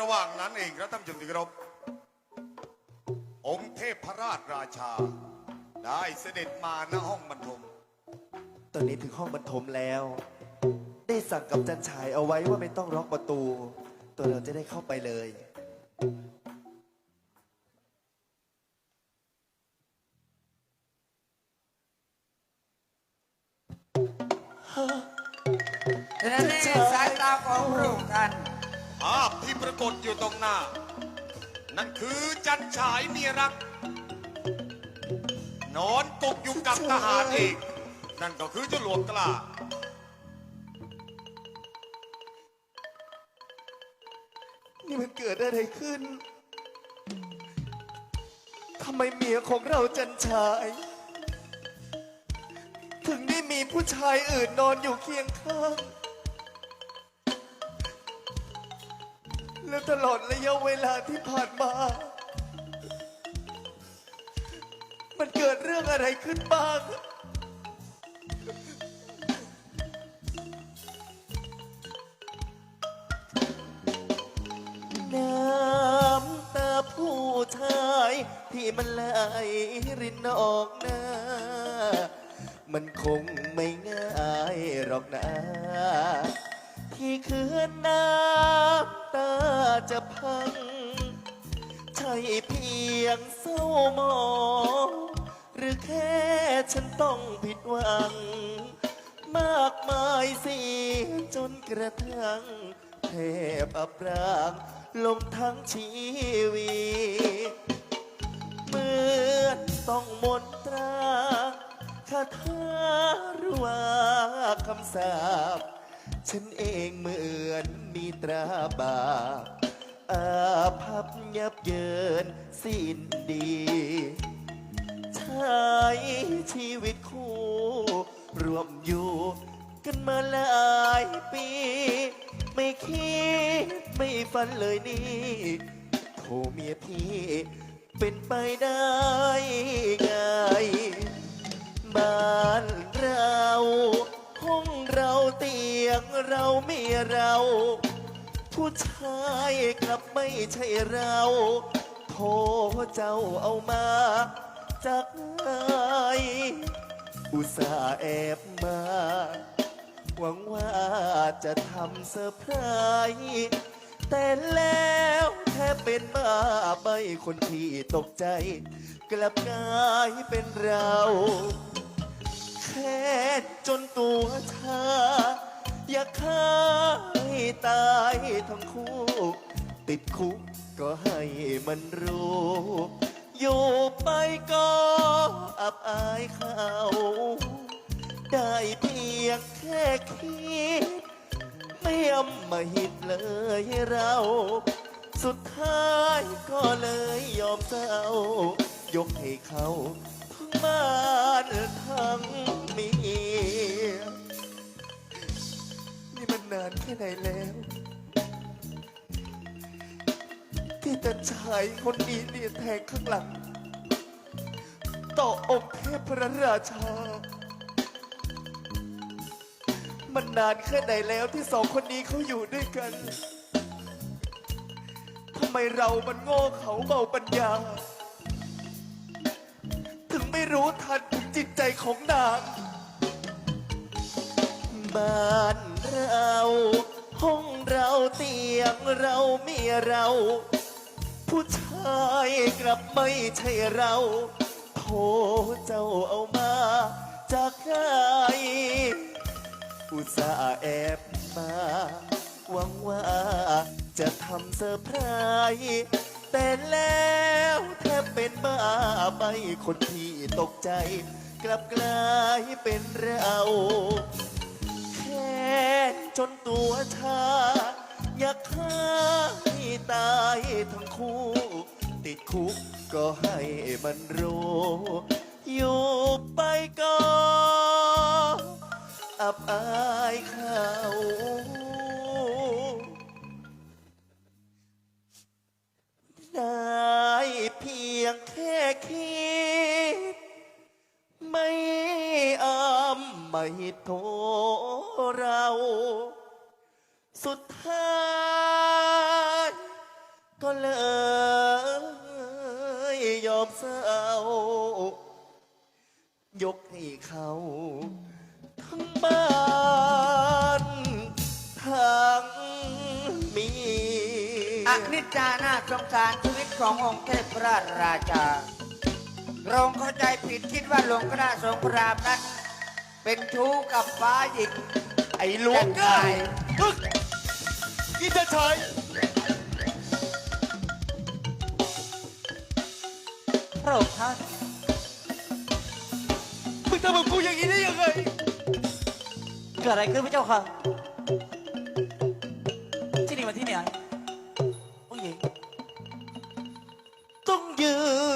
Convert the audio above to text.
ระหว่างนั้นเองครับท่านผู้ชมที่เคารพองค์เทพราชราชา ได้เสด็จมาณห้องบรรทม ตอนนี้ถึงห้องบรรทมแล้ว ได้สั่งกับจันชายเอาไว้ว่าไม่ต้องล็อกประตู ตัวเราจะได้เข้าไปเลยดังนั้นในสายตาของพระองค์ท่านภาพที่ปรากฏอยู่ตรงหน้า นั่นคือจันฉายเมียรัก นอนตกอยู่กับทหารเอก นั่นก็คือเจ้าหลวงกล้านี่มันเกิดอะไรขึ้น ทำไมเมียของเราจันชาย ถึงได้มีผู้ชายอื่นนอนอยู่เคียงข้าง และตลอดระยะเวลาที่ผ่านมา มันเกิดเรื่องอะไรขึ้นบ้าง น้ำตาผู้ชาย ที่มันไหลรินออกหน้า มันคงไม่ง่ายหรอกนะ ที่คืนน้ำตาจะพัง ใช่เพียงเศร้าหมองหรือแค่ฉันต้องผิดหวัง มากมายเสียจนกระทั่งแทบอับร่างลมทั้งชีวิตเหมือนต้องมนตราคาถาหรือว่าคำสาป ฉันเองเหมือนมีตราบาปอาภัพยับเยินสิ้นดี ใช้ชีวิตคู่ รวมอยู่กันมาหลายปี ไม่คิดไม่ฝันเลยนี่โทเมียพี่เป็นไปได้ไง ตียงเราเมียเรา ผู้ชายกลับไม่ใช่เราโทเจ้าเอามาจากไหนอุตส่าห์แอบมา หวังว่าจะทำเซอร์ไพรส์แต่แล้วแค่เป็นบ้าใบคนที่ตกใจ กลับกลายเป็นเรา แค่จนตัวชา อยากฆ่าให้ตายทั้งคู่ ติดคุกก็ให้มันรู้ อยู่ไปก็อับอายเขา ได้เพียงแค่คิด ไม่ยอมมาหิดเลยเรา สุดท้ายก็เลยยอมเศร้ายกให้เขาทั้งบ้านทั้งเมีย นานแค่ไหนแล้ว ที่แตาชายคนนี้เนี่ยแทงข้างหลัง ต่อองค์เทพพระราชา มันนานแค่ไหนแล้วที่สองคนนี้เขาอยู่ด้วยกันทำไมเรามันโง่เขาเบาปัญญา ถึงไม่รู้ทันถึงจิตใจของนาง บ้านเราห้องเราเตียงเราเมียเรา ผู้ชายกลับไม่ใช่เราโทเจ้าเอามาจากใครอุตส่าห์แอบมาหวังว่าจะทำเซอร์ไพรส์แต่แล้วแทบเป็นบ้าใบคนที่ตกใจ กลับกลายเป็นเรา จนตัวชา อยากฆ่าให้ตายทั้งคู่ ติดคุกก็ให้มันรู้อยู่ไปก็อับอายเขาได้เพียงแค่คิด ไม่อำไม่โทเรา สุดท้ายก็เลยยอมเศร้ายกให้เขาทั้งบ้านทั้งเมียอนิจจาน่าสงสารชีวิตขององค์เทพระราชาหลงเข้าใจผิดคิดว่าหลวงพระสงครามนั้นเป็นชู้กับฟ้าหญิงไอ้ลวงเกย ดไปฮึกกินจะชายพระองค์ท่านมึงทำกับกูอย่างนี้ได้ยังไง เกิดอะไรขึ้นพระเจ้าค่ะ ที่นี่มาที่ไหนองค์หญิงต้องยืน